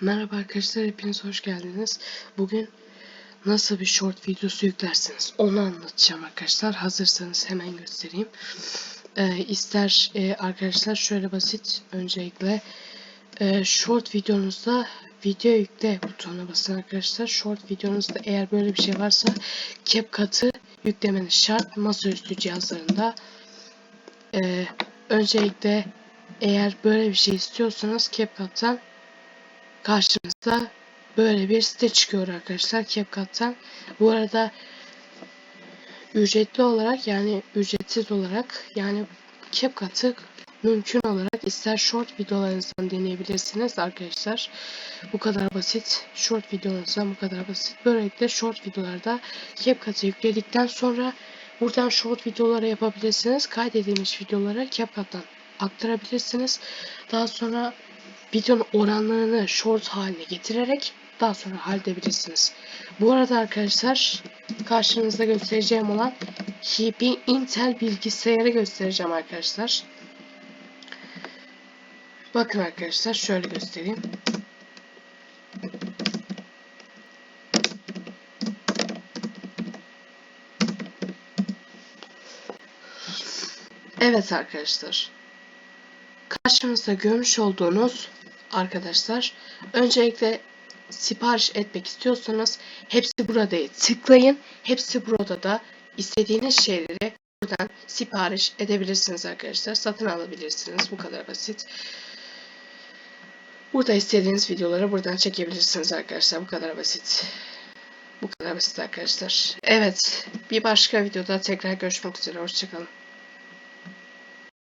Merhaba arkadaşlar, hepiniz hoş geldiniz. Bugün nasıl bir short videosu yüklersiniz onu anlatacağım arkadaşlar. Hazırsanız hemen göstereyim. Ee, ister e, arkadaşlar şöyle basit öncelikle e, short videonuzda video yükle butonuna basın arkadaşlar. Short videonuzda eğer böyle bir şey varsa CapCut'ı yüklemeniz şart masaüstü cihazlarında. Ee, öncelikle eğer böyle bir şey istiyorsanız CapCut'tan karşınıza böyle bir site çıkıyor arkadaşlar CapCut'tan. Bu arada ücretli olarak yani ücretsiz olarak yani CapCut'ı mümkün olarak ister short videolarınızdan deneyebilirsiniz arkadaşlar. Bu kadar basit. Short videolarınızdan bu kadar basit. Böylelikle short videolarda CapCut'ı yükledikten sonra buradan short videoları yapabilirsiniz. Kaydedilmiş videoları CapCut'tan aktarabilirsiniz. Daha sonra videonun oranlarını short haline getirerek daha sonra halledebilirsiniz. Bu arada arkadaşlar karşınızda göstereceğim olan bir Intel bilgisayarı göstereceğim arkadaşlar. Bakın arkadaşlar şöyle göstereyim. Evet arkadaşlar. Karşınızda görmüş olduğunuz arkadaşlar öncelikle sipariş etmek istiyorsanız hepsi burada tıklayın. Hepsi burada da istediğiniz şeyleri buradan sipariş edebilirsiniz arkadaşlar. Satın alabilirsiniz. Bu kadar basit. Burada istediğiniz videoları buradan çekebilirsiniz arkadaşlar. Bu kadar basit. Bu kadar basit arkadaşlar. Evet. Bir başka videoda tekrar görüşmek üzere. Hoşçakalın.